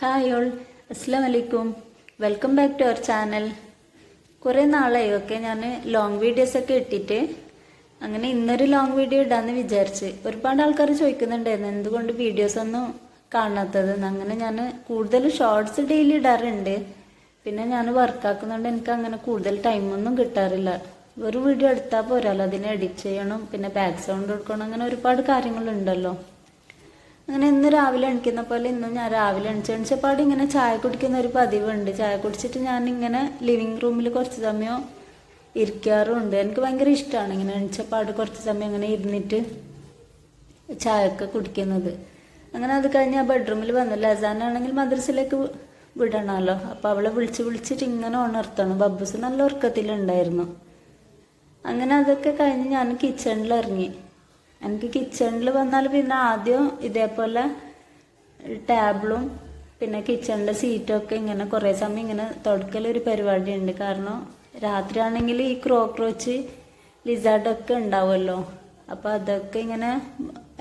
Hi all. അസ്സാം വലൈക്കും welcome back to our channel. കുറേ നാളായി ഒക്കെ ഞാൻ ലോങ് വീഡിയോസൊക്കെ ഇട്ടിട്ട് അങ്ങനെ ഇന്നൊരു ലോങ് വീഡിയോ ഇടാന്ന് വിചാരിച്ച്. ഒരുപാട് ആൾക്കാർ ചോദിക്കുന്നുണ്ടായിരുന്നു എന്തുകൊണ്ട് വീഡിയോസ് ഒന്നും കാണാത്തത്? അങ്ങനെ ഞാൻ കൂടുതൽ ഷോർട്സ് ഡെയിലി ഇടാറുണ്ട്. പിന്നെ ഞാൻ വർക്കാക്കുന്നതുകൊണ്ട് എനിക്ക് അങ്ങനെ കൂടുതൽ ടൈമൊന്നും കിട്ടാറില്ല. ഒരു വീഡിയോ എടുത്താൽ പോരാല്ലോ അതിനെ എഡിറ്റ് ചെയ്യണം പിന്നെ ബാക്ക് സൗണ്ട് കൊടുക്കണം അങ്ങനെ ഒരുപാട് കാര്യങ്ങളുണ്ടല്ലോ. അങ്ങനെ ഇന്ന് രാവിലെ എണിക്കുന്ന പോലെ ഇന്നും ഞാൻ രാവിലെ എണിച്ച് എണിച്ചപ്പാട് ഇങ്ങനെ ചായ കുടിക്കുന്ന ഒരു പതിവുണ്ട്. ചായ കുടിച്ചിട്ട് ഞാൻ ഇങ്ങനെ ലിവിങ് റൂമിൽ കുറച്ച് സമയം ഇരിക്കാറുണ്ട്. എനിക്ക് ഭയങ്കര ഇഷ്ടമാണ് ഇങ്ങനെ എണിച്ചപ്പാട് കുറച്ച് സമയം ഇങ്ങനെ ഇരുന്നിട്ട് ചായയൊക്കെ കുടിക്കുന്നത്. അങ്ങനെ അത് കഴിഞ്ഞ് ആ ബെഡ്റൂമിൽ വന്നു. ലസാനാണെങ്കിൽ മദ്രസയിലേക്ക് വിടണമല്ലോ അപ്പോൾ അവളെ വിളിച്ച് വിളിച്ചിട്ട് ഇങ്ങനെ ഉണർത്തണം. ബബ്ബസ് നല്ല ഉറക്കത്തിലുണ്ടായിരുന്നു. അങ്ങനെ അതൊക്കെ കഴിഞ്ഞ് ഞാൻ കിച്ചണിൽ ഇറങ്ങി. എനിക്ക് കിച്ചണിൽ വന്നാൽ പിന്നെ ആദ്യം ഇതേപോലെ ടേബിളും പിന്നെ കിച്ചണിലെ സീറ്റൊക്കെ ഇങ്ങനെ കുറേ സമയം ഇങ്ങനെ തുടക്കലൊരു പരിപാടിയുണ്ട്. കാരണം രാത്രിയാണെങ്കിൽ ഈ ക്രോക്രോച്ച് ലിസാർഡൊക്കെ ഉണ്ടാവുമല്ലോ. അപ്പോൾ അതൊക്കെ ഇങ്ങനെ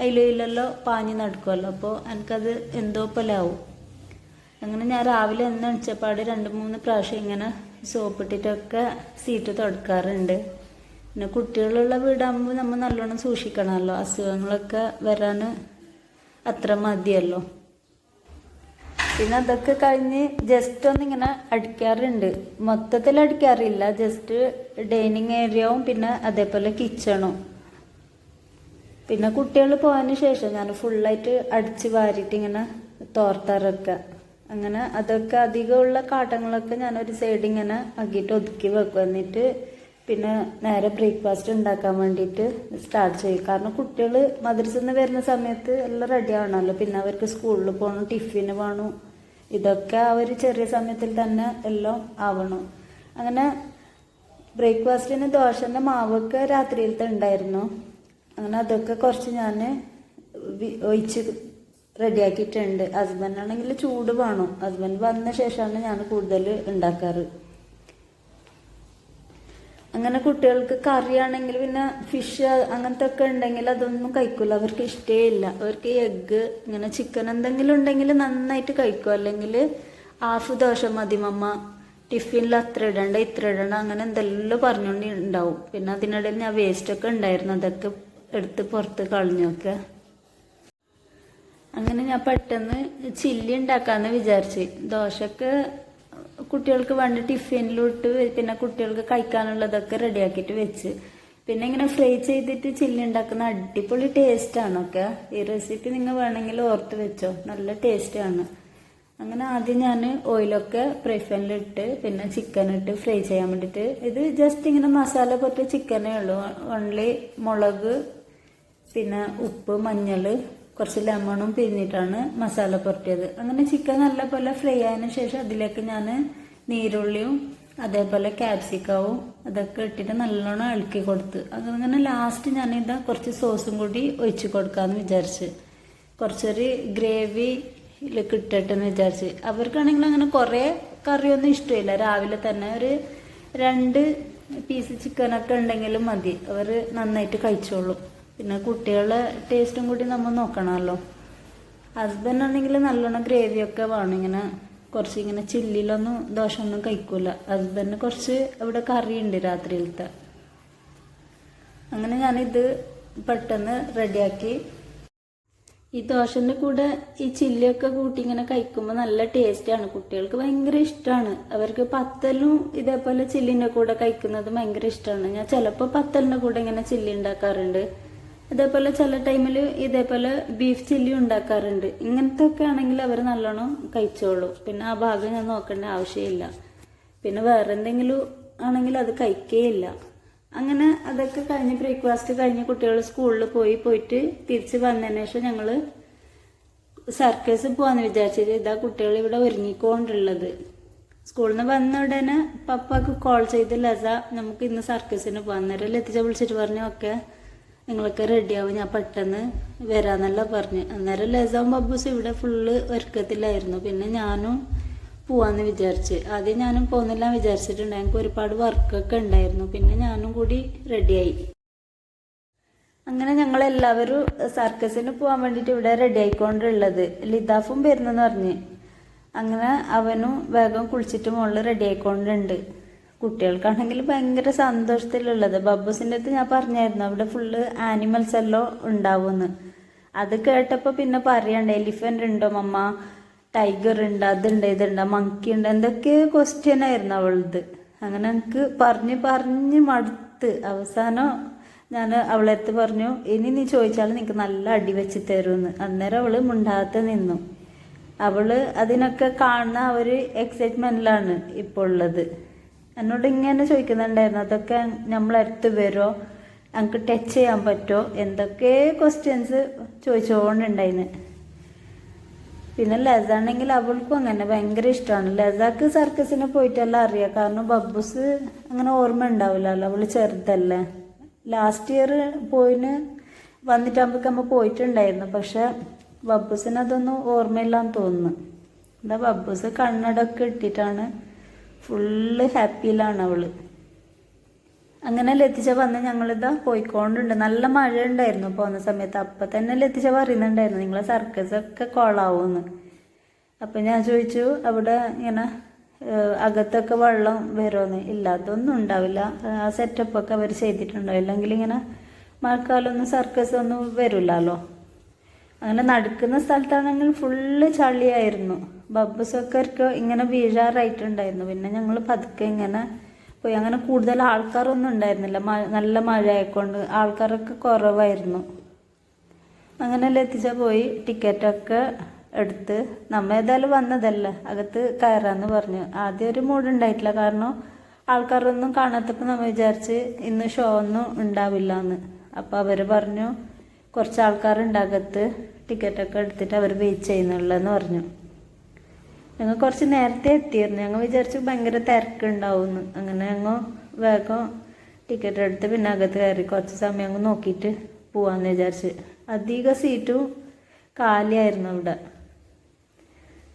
അതിലെല്ലോ പാഞ്ഞ് നടക്കുമല്ലോ. അപ്പോൾ എനിക്കത് എന്തോ പോലെ ആവും. അങ്ങനെ ഞാൻ രാവിലെ എന്ന് എണിച്ചപ്പാട് രണ്ട് മൂന്ന് പ്രാവശ്യം ഇങ്ങനെ സോപ്പിട്ടിട്ടൊക്കെ സീറ്റ് തുടക്കാറുണ്ട്. പിന്നെ കുട്ടികളുള്ള വീടാകുമ്പോൾ നമ്മൾ നല്ലോണം സൂക്ഷിക്കണമല്ലോ. അസുഖങ്ങളൊക്കെ വരാൻ അത്ര മതിയല്ലോ. പിന്നെ അതൊക്കെ കഴിഞ്ഞ് ജസ്റ്റ് ഒന്നിങ്ങനെ അടിക്കാറുണ്ട്. മൊത്തത്തിൽ അടിക്കാറില്ല. ജസ്റ്റ് ഡൈനിങ് ഏരിയവും പിന്നെ അതേപോലെ കിച്ചണും. പിന്നെ കുട്ടികൾ പോയതിന് ശേഷം ഞാൻ ഫുള്ളായിട്ട് അടിച്ച് വാരിയിട്ട് ഇങ്ങനെ തോർത്താറൊക്കെ. അങ്ങനെ അതൊക്കെ അധികമുള്ള കാട്ടങ്ങളൊക്കെ ഞാനൊരു സൈഡ് ഇങ്ങനെ ആക്കിയിട്ട് ഒതുക്കി വെക്കും. എന്നിട്ട് പിന്നെ നേരെ ബ്രേക്ക്ഫാസ്റ്റ് ഉണ്ടാക്കാൻ വേണ്ടിയിട്ട് സ്റ്റാർട്ട് ചെയ്യും. കാരണം കുട്ടികൾ മദ്രസയിൽ നിന്ന് വരുന്ന സമയത്ത് എല്ലാം റെഡി ആവണമല്ലോ പിന്നെ അവർക്ക് സ്കൂളിൽ പോകണം ടിഫിന് വേണം. ഇതൊക്കെ അവർ ചെറിയ സമയത്തിൽ തന്നെ എല്ലാം ആവണം. അങ്ങനെ ബ്രേക്ക്ഫാസ്റ്റിന് ദോശന്റെ മാവൊക്കെ രാത്രിയിലത്തെ ഉണ്ടായിരുന്നു. അങ്ങനെ അതൊക്കെ കുറച്ച് ഞാൻ ഒഴിച്ച് റെഡിയാക്കിയിട്ടുണ്ട് ഹസ്ബൻഡാണെങ്കിൽ ചൂട് വേണം. ഹസ്ബൻഡ് വന്ന ശേഷമാണ് ഞാൻ കൂടുതൽ ഉണ്ടാക്കാറ്. അങ്ങനെ കുട്ടികൾക്ക് കറിയാണെങ്കിൽ പിന്നെ ഫിഷ് അങ്ങനത്തെ ഒക്കെ ഉണ്ടെങ്കിൽ അതൊന്നും കഴിക്കില്ല അവർക്ക് ഇഷ്ടേ ഇല്ല. അവർക്ക് എഗ്ഗ് ഇങ്ങനെ ചിക്കൻ എന്തെങ്കിലും ഉണ്ടെങ്കിൽ നന്നായിട്ട് കഴിക്കും. അല്ലെങ്കിൽ ഹാഫ് ദോശ മതി മമ്മ. ടിഫിനിൽ അത്ര ഇടണ്ട ഇത്ര ഇടണ്ട അങ്ങനെ എന്തെല്ലാം പറഞ്ഞുകൊണ്ട് ഉണ്ടാവും പിന്നെ അതിനിടയിൽ ഞാൻ വേസ്റ്റ് ഒക്കെ ഉണ്ടായിരുന്നു. അതൊക്കെ എടുത്ത് പുറത്ത് കളഞ്ഞൊക്കെ അങ്ങനെ ഞാൻ പെട്ടെന്ന് ചില്ലി ഉണ്ടാക്കാന്ന് വിചാരിച്ച്. ദോശക്ക് കുട്ടികൾക്ക് വേണ്ട ടിഫിനിലോട്ട് പിന്നെ കുട്ടികൾക്ക് കഴിക്കാനുള്ളതൊക്കെ റെഡിയാക്കിയിട്ട് വെച്ച്. പിന്നെ ഇങ്ങനെ ഫ്രൈ ചെയ്തിട്ട് ചില്ലി ഉണ്ടാക്കുന്ന അടിപൊളി ടേസ്റ്റാണ് ഒക്കെ. ഈ റെസിപ്പി നിങ്ങൾ വേണമെങ്കിൽ ഓർത്ത് വെച്ചോ. നല്ല ടേസ്റ്റാണ് അങ്ങനെ ആദ്യം ഞാൻ ഓയിലൊക്കെ ഫ്രൈ പിന്നെ ചിക്കൻ ഇട്ട് ഫ്രൈ ചെയ്യാൻ വേണ്ടിയിട്ട്. ഇത് ജസ്റ്റ് ഇങ്ങനെ മസാല പോലത്തെ ചിക്കനേ ഉള്ളൂ. ഓൺലി മുളക് പിന്നെ ഉപ്പ് മഞ്ഞൾ കുറച്ച് ലെമണും പിരിഞ്ഞിട്ടാണ് മസാല പുരട്ടിയത്. അങ്ങനെ ചിക്കൻ നല്ല പോലെ ഫ്രൈ ആയതിനു ശേഷം അതിലേക്ക് ഞാൻ നീരുള്ളിയും അതേപോലെ ക്യാപ്സിക്കവും അതൊക്കെ ഇട്ടിട്ട് നല്ലോണം ഇളക്കി കൊടുത്ത്. അങ്ങനെ ലാസ്റ്റ് ഞാൻ ഇതാ കുറച്ച് സോസും കൂടി ഒഴിച്ച് കൊടുക്കാമെന്ന് വിചാരിച്ച്. കുറച്ചൊരു ഗ്രേവി കിട്ടട്ടെന്ന് വിചാരിച്ച്. അവർക്കാണെങ്കിൽ അങ്ങനെ കുറേ കറിയൊന്നും ഇഷ്ടമില്ല. രാവിലെ തന്നെ ഒരു രണ്ട് പീസ് ചിക്കനൊക്കെ ഉണ്ടെങ്കിലും മതി. അവർ നന്നായിട്ട് കഴിച്ചോളും. പിന്നെ കുട്ടികളെ ടേസ്റ്റും കൂടി നമ്മൾ നോക്കണമല്ലോ. ഹസ്ബൻഡ് ആണെങ്കിൽ നല്ലോണം ഗ്രേവിയൊക്കെ വേണം. ഇങ്ങനെ കുറച്ച് ഇങ്ങനെ ചില്ലിലൊന്നും കഴിക്കൂല. ഹസ്ബൻഡിന് കുറച്ച് ഇവിടെ കറിയുണ്ട് രാത്രിയിലത്തെ. അങ്ങനെ ഞാനിത് പെട്ടെന്ന് റെഡിയാക്കി ഈ ദോശന്റെ കൂടെ ഈ ചില്ലിയൊക്കെ കൂട്ടി ഇങ്ങനെ കഴിക്കുമ്പോൾ നല്ല ടേസ്റ്റാണ് കുട്ടികൾക്ക് ഭയങ്കര ഇഷ്ടമാണ് അവർക്ക് പത്തലും ഇതേപോലെ ചില്ലിന്റെ കൂടെ കഴിക്കുന്നത് ഭയങ്കര ഇഷ്ടമാണ് ഞാൻ ചിലപ്പോൾ പത്തലിന്റെ കൂടെ ഇങ്ങനെ ചില്ലി ഉണ്ടാക്കാറുണ്ട്. അതേപോലെ ചില ടൈമിൽ ഇതേപോലെ ബീഫ് ചില്ലി ഉണ്ടാക്കാറുണ്ട്. ഇങ്ങനത്തെ ഒക്കെ ആണെങ്കിൽ അവർ നല്ലോണം കഴിച്ചോളൂ. പിന്നെ ആ ഭാഗം ഞാൻ നോക്കേണ്ട ആവശ്യമില്ല. പിന്നെ വേറെ എന്തെങ്കിലും ആണെങ്കിൽ അത് കഴിക്കേയില്ല. അങ്ങനെ അതൊക്കെ കഴിഞ്ഞ് ബ്രേക്ക്ഫാസ്റ്റ് കഴിഞ്ഞ് കുട്ടികൾ സ്കൂളിൽ പോയി പോയിട്ട് തിരിച്ച് വന്നതിന് ശേഷം ഞങ്ങൾ സർക്കസ് പോവാന്ന് വിചാരിച്ചത് ഇതാ കുട്ടികൾ ഇവിടെ ഒരുങ്ങിക്കൊണ്ടുള്ളത്. സ്കൂളിൽ നിന്ന് വന്ന ഉടനെ പപ്പാക്ക് കോൾ ചെയ്ത് ലസ നമുക്ക് ഇന്ന് സർക്കസിന് പോവാൻ നേരം ലത്തിച്ച വിളിച്ചിട്ട് പറഞ്ഞു ഓക്കെ. നിങ്ങളൊക്കെ റെഡിയാവും ഞാൻ പെട്ടെന്ന് വരാന്നല്ല പറഞ്ഞു. അന്നേരം ലസാവും ബബ്ബൂസ്. ഇവിടെ ഫുള്ള് ഒരുക്കത്തിലായിരുന്നു. പിന്നെ ഞാനും പോവാന്ന് വിചാരിച്ച്. ആദ്യം ഞാനും പോകുന്നില്ല വിചാരിച്ചിട്ടുണ്ട്. എനിക്ക് ഒരുപാട് വർക്കൊക്കെ ഉണ്ടായിരുന്നു. പിന്നെ ഞാനും കൂടി റെഡിയായി അങ്ങനെ ഞങ്ങൾ എല്ലാവരും സർക്കസിന് പോകാൻ വേണ്ടിയിട്ട് ഇവിടെ റെഡി ആയിക്കൊണ്ടുള്ളത്. ലിതാഫും വരുന്നെന്ന് പറഞ്ഞ്. അങ്ങനെ അവനും വേഗം കുളിച്ചിട്ട് മുകളിൽ റെഡി ആയിക്കൊണ്ടുണ്ട്. കുട്ടികൾക്കാണെങ്കിൽ ഭയങ്കര സന്തോഷത്തിലുള്ളത്. ബബ്ബൂസിന്റെ അടുത്ത് ഞാൻ പറഞ്ഞായിരുന്നു അവിടെ ഫുള്ള് ആനിമൽസ് എല്ലാം ഉണ്ടാവുമെന്ന്. അത് കേട്ടപ്പോൾ പിന്നെ പറയണ്ട എലിഫന്റ് ഉണ്ടോ മമ്മ? ടൈഗർ ഉണ്ട് അതുണ്ട് ഇതുണ്ട് മങ്കി ഉണ്ട് എന്തൊക്കെ ക്വസ്റ്റ്യൻ ആയിരുന്നു അവളത് അങ്ങനെ എനിക്ക് പറഞ്ഞ് പറഞ്ഞ് മടുത്ത്. അവസാനം ഞാൻ അവളെ അടുത്ത് പറഞ്ഞു ഇനി നീ ചോദിച്ചാൽ നിനക്ക് നല്ല അടി വെച്ച് തരുമെന്ന്. അന്നേരം അവൾ മുണ്ടാകത്ത് നിന്നു. അവൾ അതിനൊക്കെ കാണുന്ന ആ ഒരു എക്സൈറ്റ്മെന്റിലാണ് ഇപ്പോൾ ഉള്ളത്. എന്നോട് ഇങ്ങനെ ചോദിക്കുന്നുണ്ടായിരുന്നു അതൊക്കെ നമ്മളടുത്ത് വരുമോ നമുക്ക് ടച്ച് ചെയ്യാൻ പറ്റുമോ എന്തൊക്കെ ക്വസ്റ്റ്യൻസ് ചോദിച്ചുകൊണ്ടുണ്ടായിന് പിന്നെ ലസാണെങ്കിൽ അവൾക്കും അങ്ങനെ ഭയങ്കര ഇഷ്ടമാണ് ലസാക്ക് സർക്കസിന് പോയിട്ടെല്ലാം അറിയാം. കാരണം ബബ്ബൂസ് അങ്ങനെ ഓർമ്മ ഉണ്ടാവില്ലല്ലോ. അവൾ ചെറുതല്ലേ. ലാസ്റ്റ് ഇയർ പോയിന് വന്നിട്ടാകുമ്പോ പോയിട്ടുണ്ടായിരുന്നു. പക്ഷെ ബബ്ബൂസിന് അതൊന്നും ഓർമ്മയില്ലാന്ന് തോന്നുന്നു. എന്താ ബബ്ബൂസ് കണ്ണടൊക്കെ ഇട്ടിട്ടാണ് ഫുള്ള് ഹാപ്പിയിലാണ് അവൾ. അങ്ങനെ ലത്തിച്ച വന്ന് ഞങ്ങളിതാ പോയിക്കൊണ്ടുണ്ട്. നല്ല മഴ ഉണ്ടായിരുന്നു പോകുന്ന സമയത്ത്. അപ്പം തന്നെ ലത്തിച്ച പറയുന്നുണ്ടായിരുന്നു നിങ്ങളെ സർക്കസ് ഒക്കെ കോളാവുമെന്ന് അപ്പം ഞാൻ ചോദിച്ചു അവിടെ ഇങ്ങനെ അകത്തൊക്കെ വെള്ളം വരുമെന്ന് ഇല്ല ഉണ്ടാവില്ല. ആ സെറ്റപ്പൊക്കെ അവർ ചെയ്തിട്ടുണ്ടാവും. അല്ലെങ്കിൽ ഇങ്ങനെ മഴക്കാലമൊന്നും സർക്കസ് ഒന്നും വരില്ലല്ലോ അങ്ങനെ നടക്കുന്ന സ്ഥലത്താണെങ്കിൽ ഫുള്ള് ചളിയായിരുന്നു. ബബ്ബുസൊക്കെ ഇങ്ങനെ വീഴാറായിട്ടുണ്ടായിരുന്നു. പിന്നെ ഞങ്ങൾ പതുക്കെ ഇങ്ങനെ പോയി. അങ്ങനെ കൂടുതൽ ആൾക്കാരൊന്നും ഉണ്ടായിരുന്നില്ല. നല്ല മഴ ആയിക്കൊണ്ട് ആൾക്കാരൊക്കെ കുറവായിരുന്നു. അങ്ങനെ ലത്തിച്ച പോയി. ടിക്കറ്റൊക്കെ എടുത്ത് നമ്മ ഏതായാലും വന്നതല്ലേ? അകത്ത് കയറാന്ന് പറഞ്ഞു. ആദ്യം ഒരു മൂഡ് ഉണ്ടായിട്ടില്ല. കാരണം ആൾക്കാരൊന്നും കാണാത്തപ്പോൾ നമ്മൾ വിചാരിച്ച് ഇന്ന് ഷോ ഒന്നും ഉണ്ടാവില്ല എന്ന് അപ്പോൾ അവർ പറഞ്ഞു കുറച്ച് ആൾക്കാരുണ്ട് അകത്ത്. ടിക്കറ്റൊക്കെ എടുത്തിട്ട് അവർ വെയിറ്റ് ചെയ്യുന്നുള്ളതെന്ന് പറഞ്ഞു. ഞങ്ങൾ കുറച്ച് നേരത്തെ എത്തിയിരുന്നു. ഞങ്ങൾ വിചാരിച്ചു ഭയങ്കര തിരക്കുണ്ടാവുമെന്ന് അങ്ങനെ ഞങ്ങൾ വേഗം ടിക്കറ്റ് എടുത്ത് പിന്നെ അകത്ത് കയറി കുറച്ച് സമയം അങ്ങ് നോക്കിയിട്ട് പോവാന്ന് വിചാരിച്ച്. അധിക സീറ്റും കാലിയായിരുന്നു അവിടെ.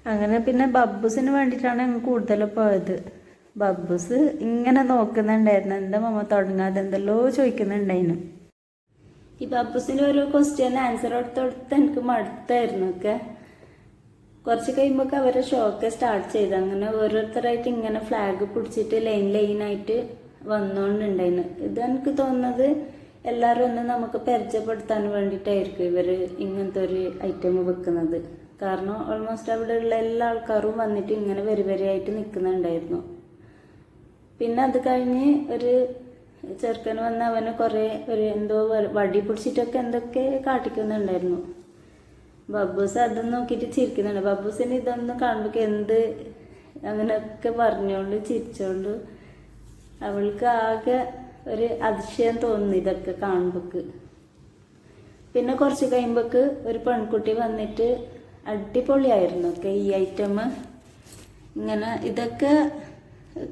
അങ്ങനെ പിന്നെ ബബ്ബൂസിന് വേണ്ടിയിട്ടാണ് ഞങ്ങൾ കൂടുതൽ പോയത്. ബബ്ബൂസ് ഇങ്ങനെ നോക്കുന്നുണ്ടായിരുന്നു. എന്താ മമ്മ തുടങ്ങാതെ? എന്തെല്ലോ ചോദിക്കുന്നുണ്ടായിരുന്നു ഈ ബബ്ബൂസിന് ഓരോ ക്വസ്റ്റ്യൻ ആൻസർ കൊടുത്തൊടുത്ത് എനിക്ക് മടുത്തായിരുന്നു ഒക്കെ. കുറച്ച് കഴിയുമ്പോൾ അവരെ ഷോക്ക് സ്റ്റാർട്ട് ചെയ്ത് അങ്ങനെ ഓരോരുത്തരായിട്ട് ഇങ്ങനെ ഫ്ലാഗ് പിടിച്ചിട്ട് ലൈൻ ലൈനായിട്ട് വന്നുകൊണ്ടുണ്ടായിരുന്നു ഇത് എനിക്ക് തോന്നുന്നത് എല്ലാവരും ഒന്ന് നമുക്ക് പരിചയപ്പെടുത്താൻ വേണ്ടിയിട്ടായിരിക്കും ഇവർ ഇങ്ങനത്തെ ഒരു ഐറ്റം വെക്കുന്നത്. കാരണം ഓൾമോസ്റ്റ് അവിടെയുള്ള എല്ലാ ആൾക്കാരും വന്നിട്ട് ഇങ്ങനെ വരി വരിയായിട്ട് നിൽക്കുന്നുണ്ടായിരുന്നു പിന്നെ അത് കഴിഞ്ഞ് ഒരു ചെറുക്കൻ വന്ന് അവന് കുറേ ഒരു എന്തോ വടി പിടിച്ചിട്ടൊക്കെ എന്തൊക്കെ കാട്ടിക്കുന്നുണ്ടായിരുന്നു. ബബ്ബൂസ് അത് നോക്കിയിട്ട് ചിരിക്കുന്നുണ്ട്. ബബ്ബൂസിന് ഇതൊന്നും കാണുമ്പോൾ എന്ത് അങ്ങനെയൊക്കെ പറഞ്ഞോണ്ട് ചിരിച്ചോണ്ട് അവൾക്ക് ആകെ ഒരു അതിശയം തോന്നുന്നു ഇതൊക്കെ കാണുമ്പോൾ പിന്നെ കുറച്ച് കഴിയുമ്പോക്ക് ഒരു പെൺകുട്ടി വന്നിട്ട് അടിപൊളിയായിരുന്നു. ഒക്കെ ഈ ഐറ്റം ഇങ്ങനെ ഇതൊക്കെ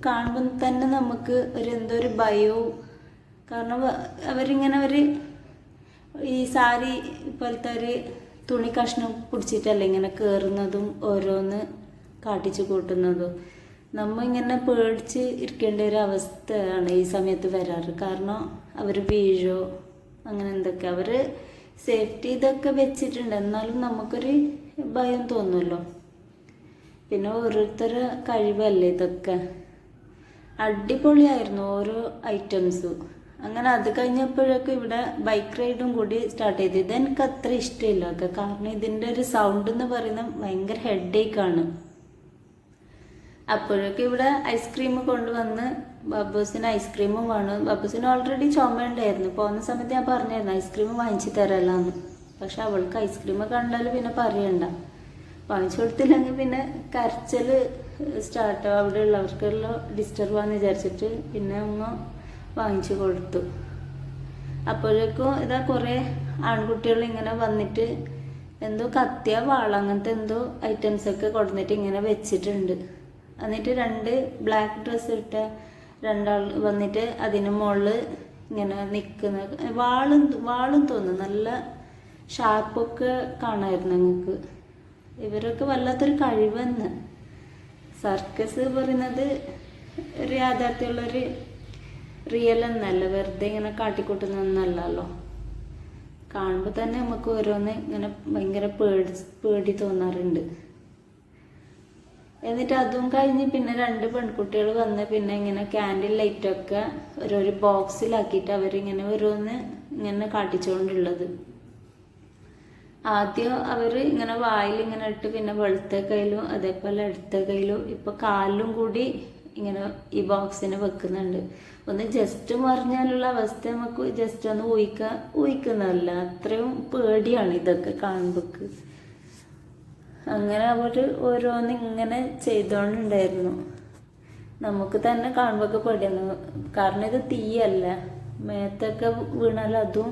കാണുമ്പോൾ തന്നെ നമുക്ക് ഒരു എന്തോ ഒരു ഭയവും. കാരണം അവരിങ്ങനെ ഒരു ഈ സാരി പോലത്തെ ഒരു തുണി കഷ്ണം പിടിച്ചിട്ടല്ല ഇങ്ങനെ കയറുന്നതും ഓരോന്ന് കാട്ടിച്ചു കൂട്ടുന്നതും. നമ്മ ഇങ്ങനെ പേടിച്ച് ഇരിക്കേണ്ട ഒരു അവസ്ഥയാണ് ഈ സമയത്ത് വരാറ്. കാരണം അവർ വീഴോ അങ്ങനെ എന്തൊക്കെ. അവർ സേഫ്റ്റി ഇതൊക്കെ വെച്ചിട്ടുണ്ട്. എന്നാലും നമുക്കൊരു ഭയം തോന്നുമല്ലോ. പിന്നെ ഓരോരുത്തരെ കഴിവല്ലേ ഇതൊക്കെ? അടിപൊളിയായിരുന്നു ഓരോ ഐറ്റംസും. അങ്ങനെ അത് കഴിഞ്ഞപ്പോഴൊക്കെ ഇവിടെ ബൈക്ക് റൈഡും കൂടി സ്റ്റാർട്ട് ചെയ്തു. ഇതെനിക്ക് അത്ര ഇഷ്ടമില്ല. ഒക്കെ കാരണം ഇതിന്റെ ഒരു സൗണ്ട് എന്ന് പറയുന്നത് ഭയങ്കര ഹെഡേക്കാണ് അപ്പോഴൊക്കെ ഇവിടെ ഐസ്ക്രീം കൊണ്ടുവന്ന് ബബ്ബൂസിന് ഐസ്ക്രീമും വേണം. ബബ്ബൂസിന് ഓൾറെഡി ചുമ ഉണ്ടായിരുന്നു പോകുന്ന സമയത്ത് ഞാൻ പറഞ്ഞായിരുന്നു ഐസ്ക്രീം വാങ്ങിച്ചു തരാമെന്ന് പക്ഷെ അവൾക്ക് ഐസ്ക്രീം കണ്ടാൽ പിന്നെ പറയണ്ട. വാങ്ങിച്ചു കൊടുത്തില്ലെങ്കിൽ പിന്നെ കരച്ചൽ സ്റ്റാർട്ട് അവിടെ ഉള്ളവർക്കെല്ലാം ഡിസ്റ്റർബ് ആന്ന് വിചാരിച്ചിട്ട് പിന്നെ അങ്ങ് വാങ്ങിച്ചു കൊടുത്തു. അപ്പോഴേക്കും ഇതാ കുറേ ആൺകുട്ടികൾ ഇങ്ങനെ വന്നിട്ട് എന്തോ കത്തിയ വാള അങ്ങനത്തെ എന്തോ ഐറ്റംസ് ഒക്കെ കൊടുത്തിട്ട് ഇങ്ങനെ വെച്ചിട്ടുണ്ട്. എന്നിട്ട് രണ്ട് ബ്ലാക്ക് ഡ്രസ്സ് ഇട്ട രണ്ടാൾ വന്നിട്ട് അതിന് മുകളിൽ ഇങ്ങനെ നിൽക്കുന്ന വാളും വാളും തോന്നുന്നു. നല്ല ഷാർപ്പൊക്കെ കാണായിരുന്നു ഞങ്ങൾക്ക്. ഇവരൊക്കെ വല്ലാത്തൊരു കഴിവെന്ന്. സർക്കസ് പറയുന്നത് ഒരു യാഥാർത്ഥ്യമുള്ളൊരു റിയൽ എന്നല്ല. വെറുതെ ഇങ്ങനെ കാട്ടിക്കൂട്ടുന്നൊന്നല്ലല്ലോ കാണുമ്പോൾ തന്നെ നമുക്ക് ഓരോന്ന് ഇങ്ങനെ ഭയങ്കര പേടി പേടി തോന്നാറുണ്ട്. എന്നിട്ട് അതും കഴിഞ്ഞ് പിന്നെ രണ്ട് പെൺകുട്ടികൾ വന്ന് പിന്നെ ഇങ്ങനെ ക്യാൻഡിൽ ലൈറ്റൊക്കെ ഓരോരു ബോക്സിലാക്കിയിട്ട് അവരിങ്ങനെ ഓരോന്ന് ഇങ്ങനെ കാട്ടിച്ചുകൊണ്ടുള്ളത്. ആദ്യം അവർ ഇങ്ങനെ വായിൽ ഇങ്ങനെ ഇട്ട് പിന്നെ വെളുത്ത കയ്യിലും അതേപോലെ അടുത്ത കയ്യിലും ഇപ്പൊ കാലിലും കൂടി ഇങ്ങനെ ഈ ബോക്സിന് വെക്കുന്നുണ്ട്. ഒന്ന് ജസ്റ്റ് മറിഞ്ഞാലുള്ള അവസ്ഥ നമുക്ക് ജസ്റ്റ് ഒന്ന് ഊഹിക്കാൻ ഊഹിക്കുന്നതല്ല. അത്രയും പേടിയാണ് ഇതൊക്കെ കാണുമ്പോക്ക്. അങ്ങനെ അവർ ഓരോന്ന് ഇങ്ങനെ ചെയ്തോണ്ടുണ്ടായിരുന്നു. നമുക്ക് തന്നെ കാണുമ്പോൾ പേടിയാണ്. കാരണം ഇത് തീയല്ല. മേത്തൊക്കെ വീണാൽ അതും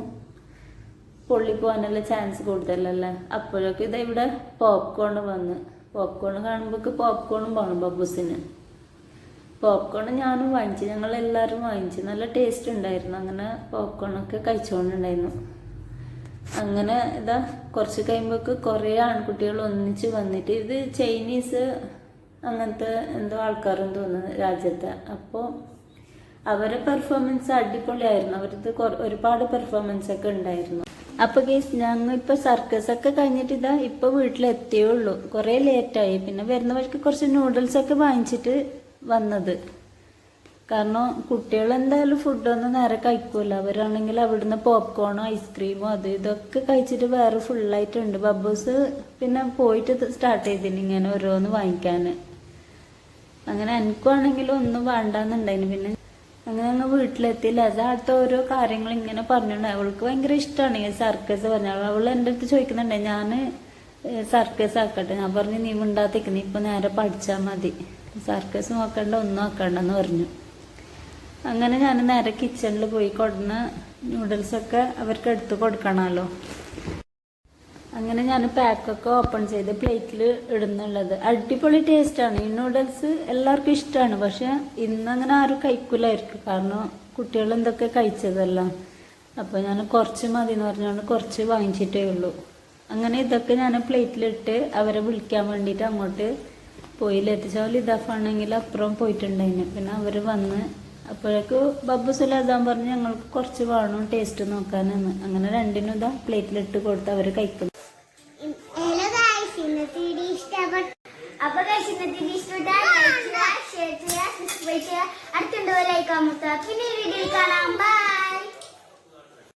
പൊള്ളിപ്പോവാനുള്ള ചാൻസ് കൂടുതലല്ലേ? അപ്പോഴൊക്കെ ഇത് ഇവിടെ പോപ്കോൺ വന്ന്. പോപ്കോൺ കാണുമ്പോൾ പോപ്കോണും വേണം ബബൂസിന്. പോപ്കോൺ ഞാനും വാങ്ങിച്ചു ഞങ്ങൾ എല്ലാവരും വാങ്ങിച്ചു. നല്ല ടേസ്റ്റ് ഉണ്ടായിരുന്നു. അങ്ങനെ പോപ്കോണൊക്കെ കഴിച്ചുകൊണ്ടുണ്ടായിരുന്നു അങ്ങനെ ഇതാ കുറച്ച് കഴിയുമ്പോഴൊക്കെ കുറേ ആൺകുട്ടികൾ ഒന്നിച്ച് വന്നിട്ട് ഇത് ചൈനീസ് അങ്ങനത്തെ എന്തോ ആൾക്കാരും തോന്നുന്നു രാജ്യത്തെ. അപ്പോൾ അവരെ പെർഫോമൻസ് അടിപൊളിയായിരുന്നു. അവരത് ഒരുപാട് പെർഫോമൻസ് ഒക്കെ ഉണ്ടായിരുന്നു. അപ്പോൾ ഗേസ് ഞങ്ങൾ ഇപ്പൊ സർക്കസ് ഒക്കെ കഴിഞ്ഞിട്ട് ഇതാ ഇപ്പൊ വീട്ടിലെത്തിയേ ഉള്ളൂ. കുറേ ലേറ്റായി പിന്നെ വരുന്ന വഴിക്ക് കുറച്ച് നൂഡിൽസ് ഒക്കെ വാങ്ങിച്ചിട്ട് വന്നത്. കാരണം കുട്ടികൾ എന്തായാലും ഫുഡൊന്നും നേരെ കഴിക്കൂല. അവരാണെങ്കിൽ അവിടുന്ന് പോപ്കോണോ ഐസ്ക്രീമോ അത് ഇതൊക്കെ കഴിച്ചിട്ട് വേറെ ഫുള്ളായിട്ടുണ്ട് ബബ്ബൂസ് പിന്നെ പോയിട്ട് സ്റ്റാർട്ട് ചെയ്തിന് ഇങ്ങനെ ഓരോന്ന് വാങ്ങിക്കാൻ അങ്ങനെ എനിക്കുവാണെങ്കിലും ഒന്നും വേണ്ടാന്നുണ്ടായിന്. പിന്നെ അങ്ങനെ ഞങ്ങൾ വീട്ടിലെത്തിയില്ല. അതാത്ത ഓരോ കാര്യങ്ങൾ ഇങ്ങനെ പറഞ്ഞിട്ടുണ്ട് അവൾക്ക് ഭയങ്കര ഇഷ്ടമാണ് ഈ സർക്കസ് പറഞ്ഞാൽ അവൾ എന്റെ അടുത്ത് ചോദിക്കുന്നുണ്ട് ഞാൻ സർക്കസ് ആക്കട്ടെ. ഞാൻ പറഞ്ഞു നീ മിണ്ടാത്തേക്ക് നീ ഇപ്പൊ നേരെ പഠിച്ചാൽ മതി. സർക്കസ് നോക്കണ്ട ഒന്നും നോക്കണ്ടെന്ന് പറഞ്ഞു. അങ്ങനെ ഞാൻ നേരെ കിച്ചണിൽ പോയി കൊടുന്ന നൂഡിൽസൊക്കെ അവർക്ക് എടുത്ത് കൊടുക്കണമല്ലോ. അങ്ങനെ ഞാൻ പാക്കൊക്കെ ഓപ്പൺ ചെയ്ത് പ്ലേറ്റിൽ ഇടുന്നുള്ളത്. അടിപൊളി ടേസ്റ്റാണ് ഈ നൂഡിൽസ് എല്ലാവർക്കും ഇഷ്ടമാണ്. പക്ഷെ ഇന്നങ്ങനെ ആരും കഴിക്കില്ലായിരിക്കും കാരണം കുട്ടികൾ എന്തൊക്കെ കഴിച്ചതല്ല. അപ്പോൾ ഞാൻ കുറച്ച് മതി എന്ന് പറഞ്ഞുകൊണ്ട് കുറച്ച് വാങ്ങിച്ചിട്ടേ ഉള്ളൂ. അങ്ങനെ ഇതൊക്കെ ഞാൻ പ്ലേറ്റിലിട്ട് അവരെ വിളിക്കാൻ വേണ്ടിയിട്ട് അങ്ങോട്ട് പോയി ലത്തിച്ചാൽ ഇതാഫാണെങ്കിൽ അപ്പുറം പോയിട്ടുണ്ടായിരുന്നു പിന്നെ അവർ വന്ന് അപ്പോഴേക്ക് ബബ്ബു സുലാദാൻ പറഞ്ഞ് ഞങ്ങൾക്ക് കുറച്ച് വേണം ടേസ്റ്റ് നോക്കാനെന്ന്. അങ്ങനെ രണ്ടിനും ഇതാ പ്ലേറ്റിലിട്ട് കൊടുത്ത് അവർ ചെയ്യുക അടുത്തുണ്ടോ ലൈക്ക് അമർത്തുക പിന്നെ വീഡിയോയിൽ കാണാം. ബൈ